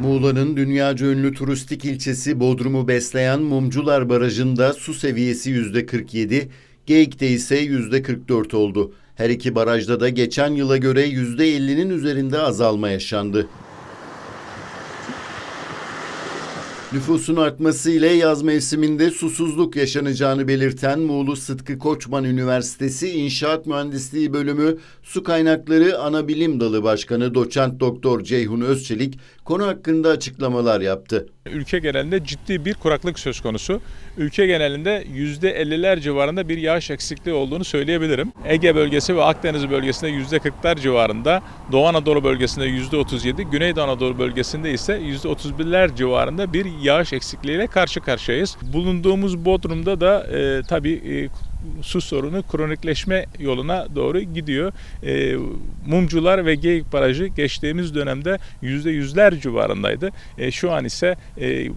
Muğla'nın dünyaca ünlü turistik ilçesi Bodrum'u besleyen Mumcular Barajı'nda su seviyesi %47, Geyik'te ise %44 oldu. Her iki barajda da geçen yıla göre %50'nin üzerinde azalma yaşandı. Nüfusun artması ile yaz mevsiminde susuzluk yaşanacağını belirten Muğlu Sıtkı Koçman Üniversitesi İnşaat Mühendisliği Bölümü Su Kaynakları Anabilim Dalı Başkanı Doçent Doktor Ceyhun Özçelik konu hakkında açıklamalar yaptı. Ülke genelinde ciddi bir kuraklık söz konusu. Ülke genelinde %50'ler civarında bir yağış eksikliği olduğunu söyleyebilirim. Ege bölgesi ve Akdeniz bölgesinde %40'lar civarında, Doğu Anadolu bölgesinde %37, Güneydoğu Anadolu bölgesinde ise %31'ler civarında bir yağış eksikliğiyle karşı karşıyayız. Bulunduğumuz Bodrum'da da e, tabii e, su sorunu kronikleşme yoluna doğru gidiyor. E, Mumcular ve Geyik Barajı geçtiğimiz dönemde %100'ler civarındaydı. E, şu an ise e,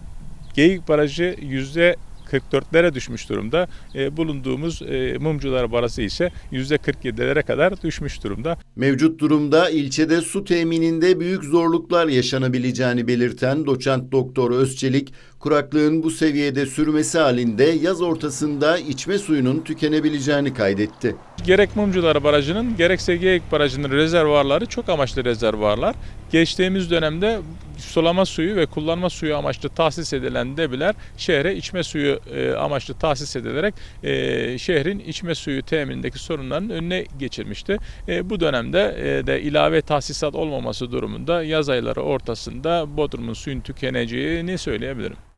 Geyik Barajı yüzde 44'lere düşmüş durumda. E, bulunduğumuz e, Mumcular Barajı ise yüzde 47'lere kadar düşmüş durumda. Mevcut durumda ilçede su temininde büyük zorluklar yaşanabileceğini belirten doçent doktor Özçelik, kuraklığın bu seviyede sürmesi halinde yaz ortasında içme suyunun tükenebileceğini kaydetti. Gerek Mumcular Barajı'nın gerekse Geyik Barajı'nın rezervuarları çok amaçlı rezervuarlar. Geçtiğimiz dönemde sulama suyu ve kullanma suyu amaçlı tahsis edilen debiler şehre içme suyu e, amaçlı tahsis edilerek e, şehrin içme suyu teminindeki sorunların önüne geçirmişti. E, bu dönemde de ilave tahsisat olmaması durumunda yaz ayları ortasında Bodrum'un suyun tükeneceğini söyleyebilirim.